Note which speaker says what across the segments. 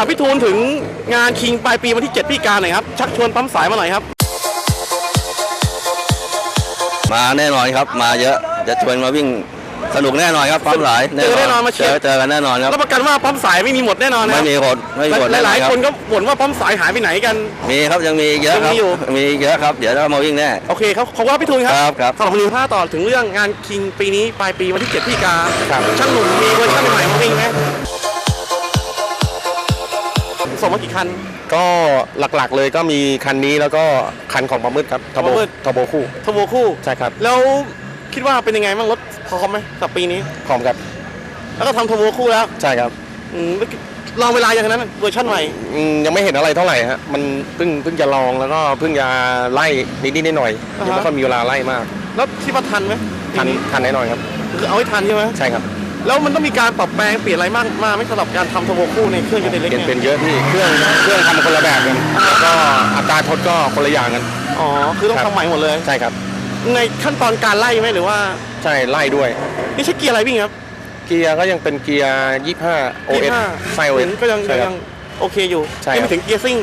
Speaker 1: ฝากพี่ทูลถึงงานคิงปลายปีวันที่ 7 พี่การหน่อยครับ ชักชวนปั๊มสายมาหน่อยครับ
Speaker 2: มาแน่นอนครับ มาเยอะจะชวนมาวิ่งสนุกแน่นอนครับปั๊มหลาย
Speaker 1: เจอแน่นอนมาเชียร์
Speaker 2: จเจอกันแน่นอนครับ
Speaker 1: รับประกันว่าปั๊มสายไม่มีหมดแน่นอนนะ
Speaker 2: ไม่มีหดไม่มีหด
Speaker 1: หลายหลาย
Speaker 2: แอ
Speaker 1: ๆ
Speaker 2: รับ
Speaker 1: คนก็บ่นว่าปั๊มสายหายไปไหนกัน
Speaker 2: มีครับยังมีอีกเยอะครับ
Speaker 1: ยังมีอยู่
Speaker 2: มีอีกเยอะครับเดี๋ยวเรามาวิ่งแน่
Speaker 1: โอเคครับขอบคุณครับพี่ทูลครับ
Speaker 2: ครับครับ
Speaker 1: สำหรับวันนี้ถ้าต่อถึงเรื่องงานคิงปีนี้ปลายปีวันที่ 7 พี่กา
Speaker 2: ครับ
Speaker 1: ช่างหนุ่มมีเวอร์ชันใหม่มาวิ่งไหม ส่งมากี่คัน
Speaker 3: ก็หลักๆเลยก็มีคันนี้แล้วก็คันของปามืดครับท
Speaker 1: ปา
Speaker 3: โบ
Speaker 1: มืด
Speaker 3: ทโบคู่
Speaker 1: ทโบคู่
Speaker 3: ใช่ครับ
Speaker 1: แล้วคิดว่าเป็นยังไงบ้างรถพร้อมไหมกับปีนี้
Speaker 3: พร้อมครับ
Speaker 1: แล้วก็ทำทโบคู่แล้ว
Speaker 3: ใช่ครับ
Speaker 1: อืมลองเวลาอย่างนั้นเวอร์ชันใหม่
Speaker 3: อืมยังไม่เห็นอะไรเท่าไหร่ฮะ มันเพิ่งเพิ่งจะลองแล้วก็เพิ่งจะไล่นิดๆหน่อย
Speaker 1: อ่า
Speaker 3: ๆ
Speaker 1: ฮะ
Speaker 3: ยังไม่ค่อยมีเวลาไล่มาก
Speaker 1: แล้วคิดว่าทันไหม
Speaker 3: ทันทันแน่นอนครับ
Speaker 1: คือเอาให้ทันใช่ไหม
Speaker 3: ใช่ครับ
Speaker 1: แล้วมันต้องมีการปรับแปลงเปลี่ยนอะไรมากมากไหม่สำหรับการทำทโบคู่ในเครื่องยนต์เล็ก
Speaker 3: เป็น
Speaker 1: เนี่ย
Speaker 3: เป็นเยอะที่เครื่องเครื่องทำคนละแบบกันแล้วก็อัตราทดก็คนละอย่างกัน
Speaker 1: อ๋อคือต้อง
Speaker 3: ครับ
Speaker 1: ทำใหม่หมดเลย
Speaker 3: ใช่ครับ
Speaker 1: ในขั้นตอนการไล่ไหมหรือว่า
Speaker 3: ใช่ไล่ด้วย
Speaker 1: นี่ใช้เกียร์อะไรวิ่งครับ
Speaker 3: เกียร์ก็ยังเป็นเกียร์25 OS
Speaker 1: 25
Speaker 3: ไซ OS
Speaker 1: ก็ยัง
Speaker 3: ใช่ค
Speaker 1: ยั
Speaker 3: รับ
Speaker 1: งโอเคอยู่
Speaker 3: ใช่
Speaker 1: ยัง
Speaker 3: ครั
Speaker 1: ไม่
Speaker 3: บ
Speaker 1: ถึงเกียร์ซิ่ง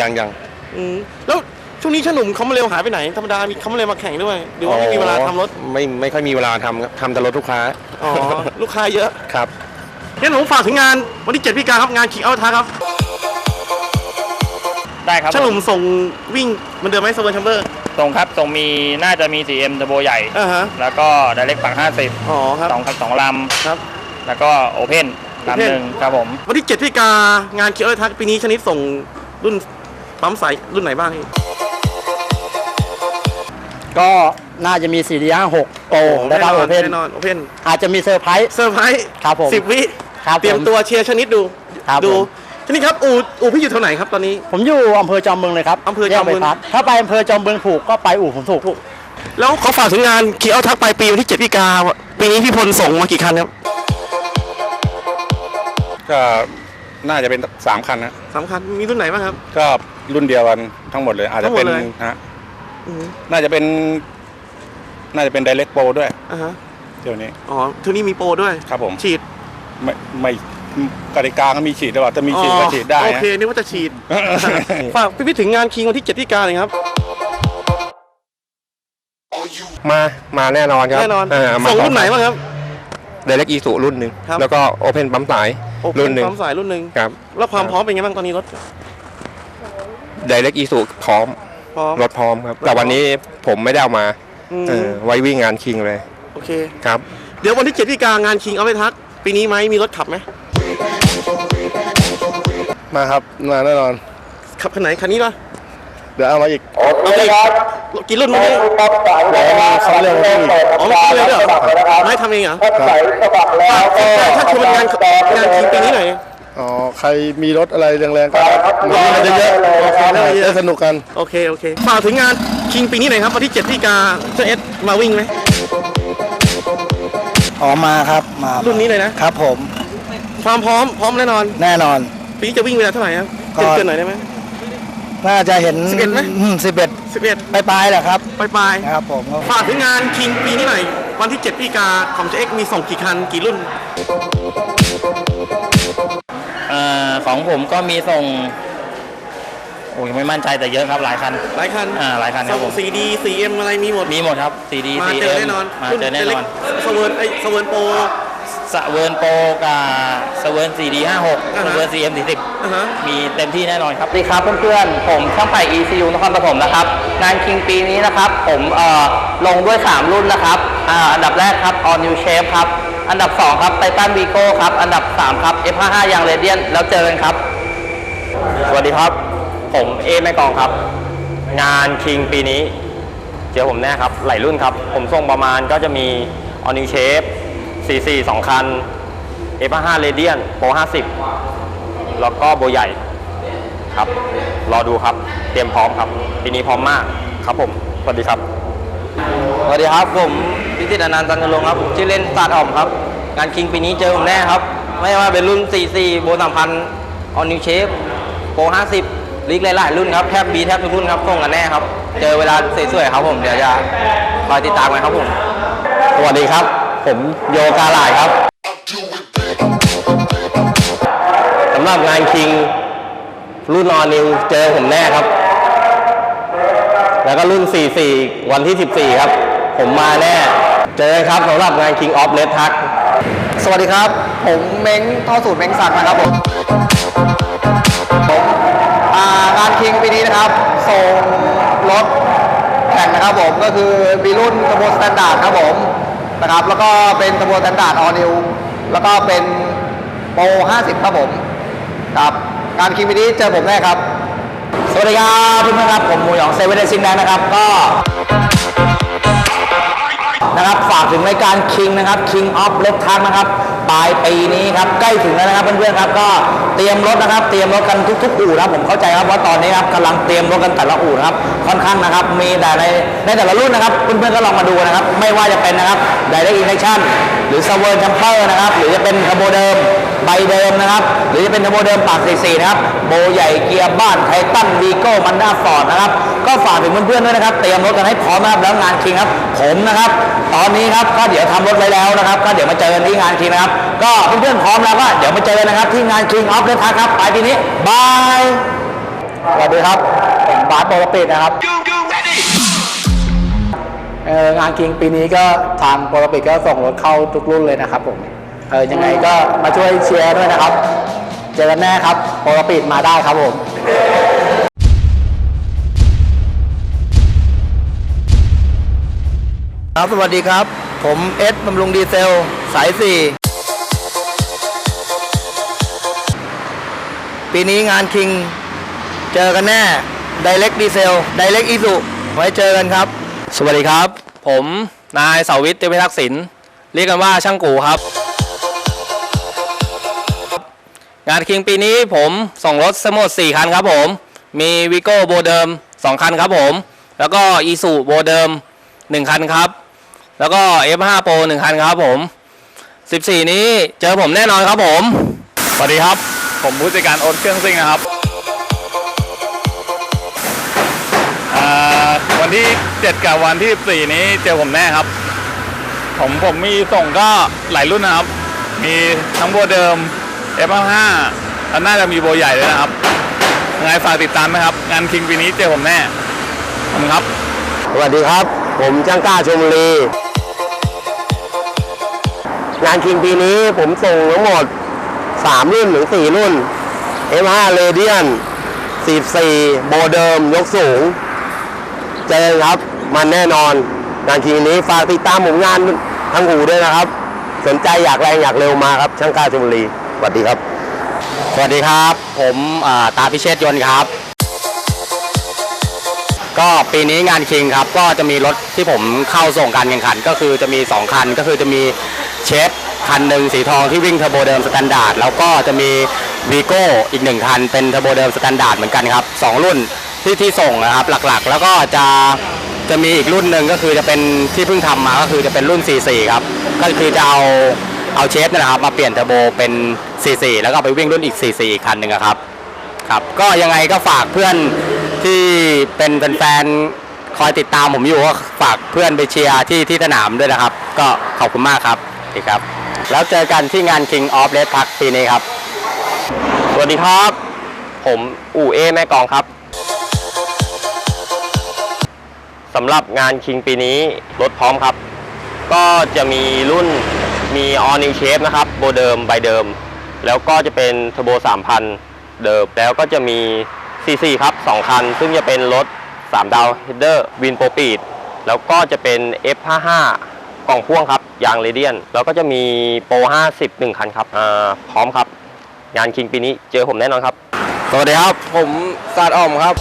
Speaker 3: ยังยัง
Speaker 1: อืมแล้ว ช่วงนี้ช่างหนุ่มเขามาเร็วหายไปไหน ธรรมดามีเขามาเร็วมาแข่งด้วย หรือว่าไม่มีเวลาทำรถ
Speaker 3: ไม่ไม่ค่อยมีเวลาทำครับทำแต่รถลูกค้า
Speaker 1: อ๋อ ลูกค้าเยอะ
Speaker 3: ครับ
Speaker 1: งั้นผมฝากถึงงานวันที่7พี่การครับงานคิกเอาท้าครับ
Speaker 4: ได้ครับ
Speaker 1: ช่างหนุ่มส่งวิ่งเหมันเดิมไหมโซเวอร์ชัมเบอร์
Speaker 4: ตรงครับตรงมีน่าจะมี 4M เทอร์โบใหญ่
Speaker 1: อ่าฮะ
Speaker 4: แล้วก็ไดเรกฝั่ง
Speaker 1: อ๋อครับ
Speaker 4: 50สองสองล
Speaker 1: ครับำ
Speaker 4: แล้วก็โอเพนลำหนึ่งครับผม
Speaker 1: วันที่7พี่การงานคิกเอาท้าปีนี้ชนิดส่งรุ่นปั๊มสายรุ่นไหนบ้างพี่
Speaker 5: ก็น่าจะมี4 d 5 6โปรและก็โอเพน
Speaker 1: แน่นอนโอเพน
Speaker 5: อาจจะมีเซอร์ไพรส์
Speaker 1: เซอร์ไพรส์
Speaker 5: ครับผม
Speaker 1: สิบวิ
Speaker 5: ครับ
Speaker 1: เตรียม
Speaker 5: ผม
Speaker 1: ตัวเชียร์ชนิดดู
Speaker 5: ครับ
Speaker 1: ดู
Speaker 5: ผม
Speaker 1: ชนิดครับอูอูพี่อยู่แถวไหนครับตอนนี้
Speaker 5: ผมอยู่อำเภอจอมบึงเลยครับ
Speaker 1: อำเภอจอมบึง
Speaker 5: แยกใบพัดถ้าไปอำเภอจอมบึงถูกก็ไปอู่ผมถูก
Speaker 1: แล้วขอฝากถึงงานคิกเอาทักปลายปีวันที่7พี่กาปีนี้พี่พลส่งมากี่คันครับ
Speaker 6: ก็น่าจะเป็นสามคันนะ
Speaker 1: สามคันมีรุ่นไหนบ้างครับ
Speaker 6: ก็รุ่นเดียวกันทั้งหมดเลยอาจจะเป็น
Speaker 1: ทั้งหมดเลย
Speaker 6: ฮะ
Speaker 1: อือฮึ
Speaker 6: น่าจะเป็น น่าจะเป็นไดเ c กโปรด้วย
Speaker 1: อ่าฮะ
Speaker 6: เดี๋ยวนี้
Speaker 1: อ๋อเท่านี้มีโปรด้วย
Speaker 6: ครับผม
Speaker 1: ฉีด
Speaker 6: ไม่ไม่กติกาก็มีฉีดตลอดถ้ามีฉีดก็ฉีดได้
Speaker 1: โอ
Speaker 6: นะ
Speaker 1: เคนึกว่าจะฉีด ฝากพี่ๆถึงงานคิงวันที่7พี่กาเลยครับ
Speaker 3: มามาแน่นอนครับ
Speaker 1: แน่นอน
Speaker 3: เมา
Speaker 1: ส่งรุ่นไหนบ้างครับ
Speaker 3: ไดเรกอีสุรุ่นหนึ่ง
Speaker 1: ครับ
Speaker 3: แล้วก็โอเพนปั๊มสาย
Speaker 1: โอเค
Speaker 3: รุ่นหนึ่ง
Speaker 1: ปั๊มสายรุ่นหนึ่ง
Speaker 3: ครับ
Speaker 1: แล้วความพร้อมเป็นไงบ้างตอนนี้รถ
Speaker 3: ไดเรกอีสุพร้อม
Speaker 1: พร้อม
Speaker 3: รถพร้อมครับ แต่วันนี้ผมไม่ได้เอามา
Speaker 1: อืม
Speaker 3: เออไว้วิ่งงานคิงเลย
Speaker 1: โอเค
Speaker 3: ครับ
Speaker 1: เดี๋ยววันที่7พี่กางานคิงเอาไปทัก ปีนี้ไหมมีรถขับไหม
Speaker 3: มาครับ มาแน่นอน
Speaker 1: ขับคันไหนคันนี้ป่ะ
Speaker 3: เดี๋ยวเอามาอีก
Speaker 1: เอาไปกี่รุ่นมั้งเนี่ย
Speaker 3: เดี๋ยวมีเขาเรื่องที่
Speaker 1: อ๋อไม่เลยด้วยเหรอไม่ทำเองเหรอฝากถ้าชวนงานงานคิงปีนี้หน่อย
Speaker 3: อ๋อใครมีรถอะไรแรงๆก็มาวิ่งกันเยอะ
Speaker 1: โอเคได้เยอะ
Speaker 3: ได้สนุกกัน
Speaker 1: โอเค โอเคฝากถึงงานคิงปีนี้หน่อยครับวันที่7พี่กาเจ้าเอสมาวิ่งไหม
Speaker 5: อ๋อมาครับมา
Speaker 1: รุ่นนี้เลยนะ
Speaker 5: ครับผม
Speaker 1: ความพร้อมพร้อมแน่นอน
Speaker 5: แน่นอน
Speaker 1: ปีนี้จะวิ่งเวลาเท่าไหร่ครับ
Speaker 5: ก็
Speaker 1: เกินๆหน่อยได้ไหม
Speaker 5: น่าจะเห็น
Speaker 1: 11ไหม
Speaker 5: สิบเอ็ด
Speaker 1: สิบเอ็ด
Speaker 5: ปลายๆแหละครับ
Speaker 1: ปลาย
Speaker 5: ครับผม
Speaker 1: ๆฝากถึงงานคิงปีนี้หน่อยวันที่7พี่กาของเจ้าเอ็กมีส่งกี่คันกี่รุ่น
Speaker 4: เอ่อ ของผมก็มีส่งโอ้ยไม่มั่นใจแต่เยอะครับหลายคัน
Speaker 1: หลายคัน
Speaker 4: อ่าหลายคันครับผม
Speaker 1: ซีดีซีเอ็มอะไรมีหมด
Speaker 4: มีหมดครับ CD
Speaker 1: มาเจอ
Speaker 4: CM
Speaker 1: แน่นอน
Speaker 4: มาเจอแน่นอน
Speaker 1: สเวิร์นไอสเวิร์นโปร
Speaker 4: สเวิร์นโปรกับสเวิร์น CD 56
Speaker 1: อ่าฮะ
Speaker 4: สเวิร์น CM
Speaker 1: อ่าฮะ
Speaker 4: 40มีเต็มที่แน่นอนครับ
Speaker 7: สวัสดีครับเพื่อนๆ ผมช่างไผ่ ECU นครปฐมนะครับ งานคิงปีนี้นะครับ ผมเอ่อลงด้วย 3 รุ่นนะครับอ่าอันดับแรกครับ All New Shape ครับ อันดับ 2 ครับ Titan Vigo ครับ อันดับ 3 ครับ F55 ยางเรเดียนแล้วเจอกันครับ
Speaker 3: สวัสดีครับ ผมเอแม่กองครับ งานคิงปีนี้ เจอผมแน่ครับ หลายรุ่นครับ ผมส่งประมาณก็จะมี o n i Shape 44 2 คัน F5 Radiant Pro 50 แล้วก็โบใหญ่ครับ รอดูครับ เตรียมพร้อมครับ ปีนี้พร้อมมากครับผม สวัสดีครับ
Speaker 7: สวัสดีครับผมพิสิทธิ์อนันต์ตันนรงครับชื่อเล่นตาดอ่อมครับ งานคิงปีนี้เจอผมแน่ครับ ไม่ว่าเป็นรุ่น 44 โบสามพันออนิวเชฟโปร50ลิกหลายๆรุ่นครับแทบบีแทบทุกรุ่นครับส่งกันแน่ครับ เจอเวลาสวยๆครับผมเดี๋ยวจะคอยติดตามกันครับผม
Speaker 3: สวัสดีครับ ผมโยกาหลายครับสำำ
Speaker 8: หรับงานคิงรุ่นออนิวเจอผมแน่ครับแล้วก็รุ่น 44 วันที่ 14 ครับ ผมมาแน่ เจอกันครับสำหรับงาน King of Red Tag
Speaker 9: สวัสดีครับ ผมเม้งท่อสูตรเม้งศักดิ์นะครับผมผมอ่างานคิงปีนี้นะครับ ส่งรถแข่งนะครับผม ก็คือมีรุ่นทโบสแตนดาร์ดครับผมนะครับ แล้วก็เป็นทโบสแตนดาร์ดออนิวแล้วก็เป็นโปร50 ครับผมครับงานคิงปีนี้เจอผมแน่ครับ
Speaker 10: สวัสดีครับเพื่อนๆครับ ผมหมูหยองเซเว่นเดซิงแดงนะครับ ก็ นะครับฝากถึงรายการ King นะครับ King of Red Tag นะครับปลายปีนี้ครับใกล้ถึงแล้วนะครับเพื่อนๆครับก็เตรียมรถนะครับ เตรียมรถกันทุกๆอู่นะครับผมเข้าใจครับว่าตอนนี้ครับกำลังเตรียมรถกันแต่ละอู่นะครับค่อนข้างนะครับ มีแต่ในในแต่ละรุ่นนะครับเพื่อนๆก็ลองมาดูนะครับ ไม่ว่าจะเป็นนะครับ Direct Injection หรือ s w e r Jumper นะครับหรือจะเป็นคาร์โบเดิม ใบเดิมนะครับ หรือจะเป็นทโบเดิมปาก44นะครับ โบใหญ่เกียร์บ้านไททันวีโก้มันด้าฟอร์ดนะครับ ก็ฝากถึงเพื่อนๆด้วยนะครับ เตรียมรถกันให้พร้อมนะครับ แล้วงานคิงครับ ผมนะครับ ตอนนี้ครับก็เดี๋ยวทำรถไว้แล้วนะครับ ก็เดี๋ยวมาเจอกันที่งานคิงนะครับ ก็เพื่อนๆพร้อมแล้วก็เดี๋ยวมาเจอกันนะครับ ที่งานคิงออฟเดอะทัครับ ไปลายปีนี้บาย สวัสดีครับผมบาสโปรปิดนะครับงานคิงปีนี้ก็ทางโปรปิดก็ส่งรถเข้าทุกรุ่นเลยนะครับผม เออยังไงก็มาช่วยเชียร์ด้วยนะครับ เจอกันแน่ครับโปรปิดมาได้ครับผม
Speaker 7: ครับสวัสดีครับ ผมเอสบำรุงดีเซล สายสี่ปีนี้งานคิง เจอกันแน่ Direct ดีเซล Direct อีสุไว้เจอกันครับ
Speaker 8: สวัสดีครับ ผมนายเสาวิทย์เตพิทักษิณเรียกกันว่าช่างกูครับ งานคิงปีนี้ผมส่งรถสมด4คันครับผม มีวิโก้โบเดิม 2 คันครับผม แล้วก็อีซูโบเดิม 1 คันครับ แล้วก็ F5 Pro 1 คันครับผม 14 นี้เจอผมแน่นอนครับผม
Speaker 4: สวัสดีครับ ผมผู้จัดการโอ๊ตเครื่องซิ่งนะครับอ่าวันที่ 7 กับวันที่ 4 นี้เจอผมแน่ครับ ผมผมมีส่งก็หลายรุ่นนะครับ มีทั้งโบเดิม F5 แล้วน่าจะมีโบใหญ่ด้วยนะครับยังไงฝากติดตามนะครับ งานคิงปีนี้เจอผมแน่ขอบคุณครับ
Speaker 11: สวัสดีครับ ผมช่างกล้าชมบุรีงานคิงปีนี้ผมส่งทั้งหมด 3 รุ่นถึง 4 รุ่น M5 Radian 44 โบเดิม ยกสูง เจอครับมันแน่นอน งานคิงนี้ฝากติดตามผมงานทั้งหูด้วยนะครับ สนใจอยากแรงอยากเร็วมาครับ ช่างกล้าชมบุรี สวัสดีครับ
Speaker 10: สวัสดีครับ ผมาตาพิเชษยนต์ครับ ก็ปีนี้งานคิงครับ ก็จะมีรถที่ผมเข้าส่งการแข่งขัน ก็คือจะมี 2 คัน ก็คือจะมีเชฟคันหนึ่งสีทองที่วิ่งเทอร์โบเดิมสแตนดาร์ดแล้วก็จะมีวีโก้อีกหนึ่งคัน เป็นเทอร์โบเดิมสแตนดาร์ดเหมือนกันครับสองรุ่นที่ที่ส่งนะครับหลักๆ แล้วก็จะจะมีอีกรุ่นหนึ่งก็คือจะเป็นที่เพิ่งทำมาก็คือจะเป็นรุ่น 44 ครับ ก็คือจะเอา เอาเชฟนยนะครับมาเปลี่ยนเทอร์โบเป็น 44 แล้วก็ไปวิ่งรุ่นอีก 44 อีกคันหนึ่งครับครับ ก็ยังไงก็ฝากเพื่อนที่เป็นแฟนๆคอยติดตามผมอยู่ก็ฝากเพื่อนไปเชียร์ที่ที่สนามด้วยนะครับ ก็ขอบคุณมากครับดีครับ แล้วเจอกันที่งาน King of Red Park ปีนี้ครับ
Speaker 8: สวัสดีครับ ผมอู่เอแม่กองครับสำหรับงานคิงปีนี้รถพร้อมครับ ก็จะมีรุ่น มี All New Shape นะครับโบเดิมใบเดิม แล้วก็จะเป็นเทอร์โบ3,000 เดิม แล้วก็จะมี CC ครับ 2 คัน ซึ่งจะเป็นรถ 3 ดาวเฮดเดอร์วินโปรปีดแล้วก็จะเป็น F55 กล่องพ่วงครับ ยางเรเดียน แล้วก็จะมีโปร50 1 คันครับอ่าพร้อมครับ งานคิงปีนี้เจอผมแน่นอนครับ
Speaker 7: สวัสดีครับ ผมซาดอ่อมครับ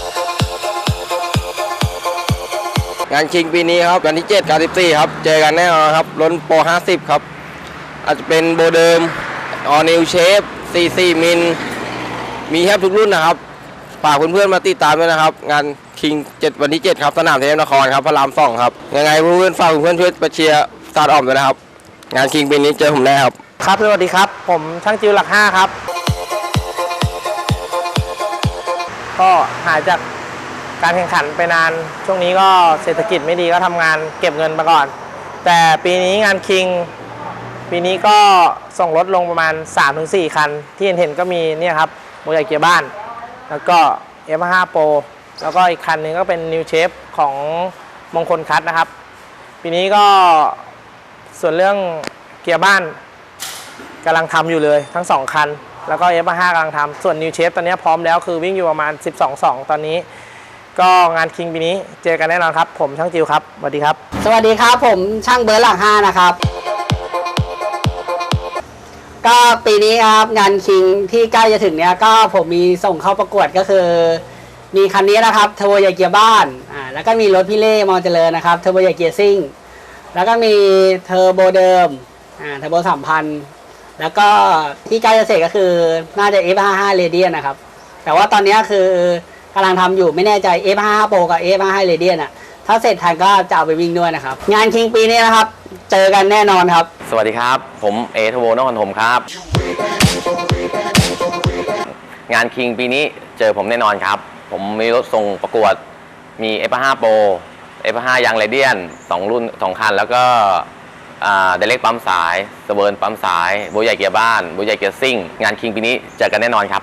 Speaker 7: งานคิงปีนี้ครับวันที่7กับ14ครับ เจอกันแน่นอนครับล้นโปร50 ครับ อาจจะเป็นโบเดิมออนิวเชฟ44มิลมีแทบทุกรุ่นนะครับฝากเพื่อนๆมาติดตามด้วยนะครับ งานคิง7วันที่7ครับ สนามเทพนครครับพระรามสองครับ ยังไงเพื่อนๆฝากเพื่อนๆช่วยมาเชียร์ซาดอ่อมด้วยนะครับ งานคิงปีนี้เจอผมแน่ครับ
Speaker 9: ครับสวัสดีครับ ผมช่างจิวหลักห้าครับ ก็หายจากการแข่งขันไปนาน ช่วงนี้ก็เศรษฐกิจไม่ดีก็ทำงานเก็บเงินมาก่อน แต่ปีนี้งานคิง ปีนี้ก็ส่งรถลงประมาณ 3-4 คัน ที่เห็นๆก็มีเนี่ยครับ
Speaker 12: โมใหญ่เกียร์บ้าน แล้วก็ F5 Pro แล้วก็อีกคันหนึงก็เป็น New Shape ของมงคลคัตนะครับ ปีนี้ก็ส่วนเรื่องเกียร์บ้านกำลังทำอยู่เลยทั้ง 2 คัน แล้วก็ F5 กำลังทำส่วน New Shape ตอนนี้พร้อมแล้วคือวิ่งอยู่ประมาณ 12.2 ตอนนี้ ก็งานคิงปีนี้เจอกันแน่นอนครับ ผมช่างจิวครับสวัสดีครับ
Speaker 13: สวัสดีครับผมช่างเบิร์หลักห้านะครับ ก็ปีนี้ครับงานคิงที่ใกล้จะถึงเนี้ยก็ผมมีส่งเข้าประกวดก็คือ มีคันนี้นะครับเทอร์โบใหญ่เกียร์บ้านอ่าแล้วก็มีรถพี่เล่มอเจริญนะครับเทอร์โบใหญ่เกียร์ซิ่งแล้วก็มีเทอร์โบเดิมอ่าเทอร์โบสามพันแล้วก็ที่ใกล้จะเสร็จก็คือน่าจะ F55 Radian นะครับ แต่ว่าตอนนี้คือกำลังทำอยู่ไม่แน่ใจ F55 Pro กับ F55 Radian อะ ถ้าเสร็จทันก็จะเอาไปวิ่งด้วยนะครับ งานคิงปีนี้นะครับ เจอกันแน่นอนครับ
Speaker 14: สวัสดีครับ ผมเอทโวนครถมครับ งานคิงปีนี้เจอผมแน่นอนครับ ผมมีรถส่งประกวด มี F5 Pro F5 ยังเรเดียนสองรุ่นสองคัน แล้วก็เดเล็กปั๊มสายสเบิร์นปั๊มสายโบใหญ่เกียร์บ้านโบใหญ่เกียร์ซิ่ง งานคิงปีนี้เจอกันแน่นอนครับ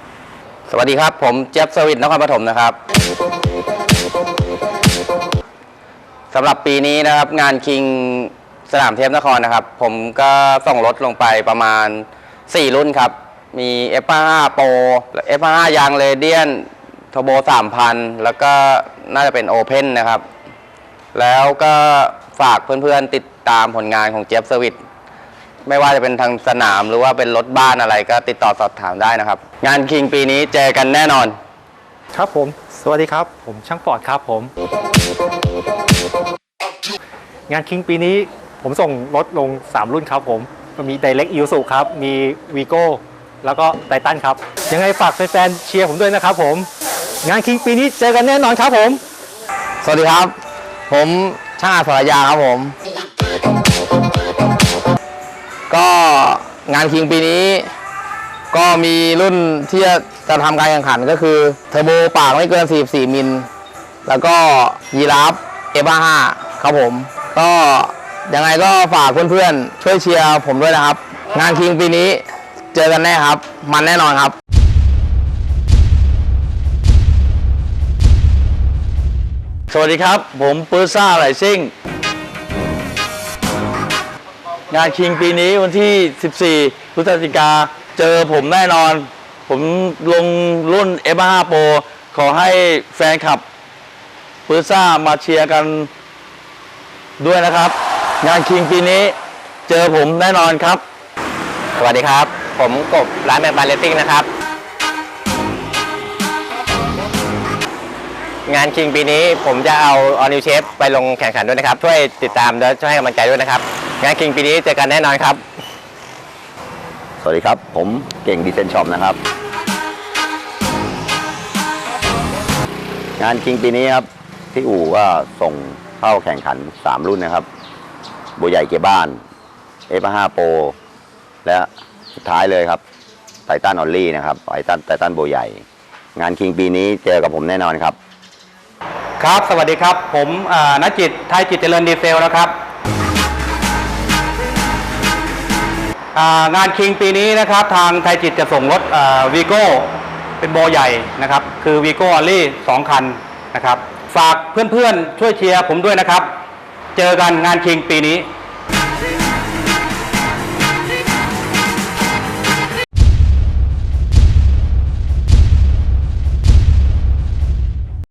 Speaker 15: สวัสดีครับ ผมเจี๊ยบสวิตนครปฐมนะครับ สำหรับปีนี้นะครับงานคิงสนามเทพนครนะครับ ผมก็ส่งรถลงไปประมาณ 4 รุ่นครับ มี F5 Pro F5 ยางเรเดียนทโบ3,000 แล้วก็น่าจะเป็น Open นะครับ แล้วก็ฝากเพื่อนๆติดตามผลงานของเจี๊ยบสวิตไม่ว่าจะเป็นทางสนามหรือว่าเป็นรถบ้านอะไรก็ติดต่อสอบถามได้นะครับ งานคิงปีนี้เจอกันแน่นอน
Speaker 16: ครับผม สวัสดีครับ ผมช่างปอดครับผม งานคิงปีนี้ผมส่งรถลง 3 รุ่นครับผม มี Direct i s u ครับ มี Vigo แล้วก็ไ i ทันครับ ยังไงฝากแฟนๆเชียร์ผมด้วยนะครับผม งานคิงปีนี้เจอกันแน่นอนครับผม
Speaker 15: สวัสดีครับ ผมช่างอาสรยาครับผม ก็งานคิงปีนี้ ก็มีรุ่นที่จะ จะทำการแข่งขันก็คือเทอร์โบปากไม่เกิน 44 มิล แล้วก็ยีราฟ F55 ครับผม ก็ยังไงก็ฝากเพื่อนๆ ช่วยเชียร์ผมด้วยนะครับ งานคิงปีนี้เจอกันแน่ครับ มันแน่นอนครับ
Speaker 10: สวัสดีครับ ผมปื้ซ่าไหลซิ่ง งานคิงปีนี้วันที่ 14 พฤศจิกา เจอผมแน่นอน ผมลงรุ่น F5 Pro ขอให้แฟนคลับปืซ่ามาเชียร์กันด้วยนะครับ งานคิงปีนี้เจอผมแน่นอนครับ
Speaker 14: สวัสดีครับ ผมกบร้านแมนบาร์เลตติ้งนะครับ งานคิงปีนี้ผมจะเอาออนิวเชฟไปลงแข่งขันด้วยนะครับ ช่วยติดตามและช่วยให้กำลังใจด้วยนะครับ งานคิงปีนี้เจอกันแน่นอนครับ
Speaker 17: สวัสดีครับ ผมเก่งดีเซนช็อปนะครับ งานคิงปีนี้ครับ ที่อู่ก็ส่งเข้าแข่งขัน 3 รุ่นนะครับโบใหญ่เกียบ้าน F5 Pro และสุดท้ายเลยครับไททันออลลี่นะครับไททันไททันโบใหญ่ งานคิงปีนี้เจอกับผมแน่นอนครับ
Speaker 18: ครับ สวัสดีครับ ผมนักจิตไทยจิตเจริญดีเซลนะครับ งานคิงปีนี้นะครับทางไทยจิตจะส่งรถวีโก้เป็นโบใหญ่นะครับคือวีโก้อลลี่สองคันนะครับฝากเพื่อนๆช่วยเชียร์ผมด้วยนะครับ เจอกันงานคิงปีนี้